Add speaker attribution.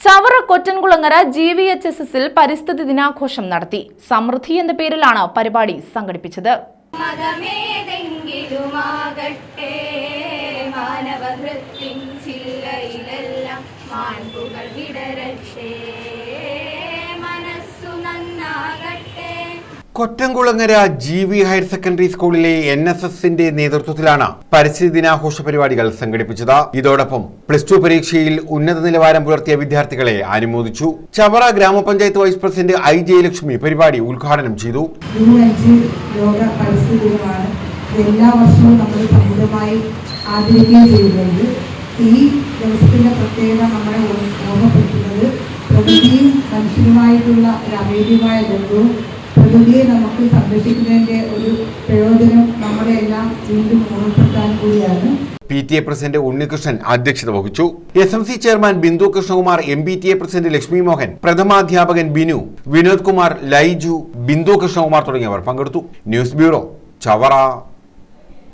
Speaker 1: Chavara Kottankulangara G V H S എസിൽ പരിസ്ഥിതി ദിനാഘോഷം നടത്തി. സമൃദ്ധി എന്ന പേരിലാണ് പരിപാടി സംഘടിപ്പിച്ചത്.
Speaker 2: ചില്ലയിലെല്ലാം വിടരട്ടെ.
Speaker 3: Kottamkulangara G V higher secondary സ്കൂളിലെ എൻ എസ് എസിന്റെ നേതൃത്വത്തിലാണ് പരിസ്ഥിതി ദിനാഘോഷ പരിപാടികൾ സംഘടിപ്പിച്ചത്. ഇതോടൊപ്പം പ്ലസ് ടു പരീക്ഷയിൽ ഉന്നത നിലവാരം പുലർത്തിയ വിദ്യാർത്ഥികളെ അനുമോദിച്ചു. ചവറ ഗ്രാമപഞ്ചായത്ത് വൈസ് പ്രസിഡന്റ് ഐ ജയലക്ഷ്മി പരിപാടി ഉദ്ഘാടനം ചെയ്തു.
Speaker 4: എല്ലാ വർഷവും നമ്മൾ സമുദ്രമായി ആദരിക്കുകയും ചെയ്യുന്നുണ്ട്. ഈ ദിവസത്തിന്റെ പ്രത്യേകത നമ്മളെ ഓർമ്മപ്പെടുത്തുന്നത് പ്രകൃതിയും മനുഷ്യനുമായിട്ടുള്ള ഒരു അഭേദ്യമായ ബന്ധവും പ്രകൃതിയെ നമുക്ക് സംരക്ഷിക്കുന്നതിന്റെ ഒരു പ്രയോജനം നമ്മുടെ എല്ലാം വീണ്ടും ഓർമ്മപ്പെടുത്താൻ കൂടിയാണ്.
Speaker 3: P T A president Unnikrishnan അധ്യക്ഷത വഹിച്ചു. S M C chairman Bindu Krishnakumar M B T A president Lakshmi Mohan പ്രഥമാധ്യാപകൻ Binu Vinod Kumar Laiju Bindu Krishnakumar തുടങ്ങിയവർ പങ്കെടുത്തു. News bureau Chavara.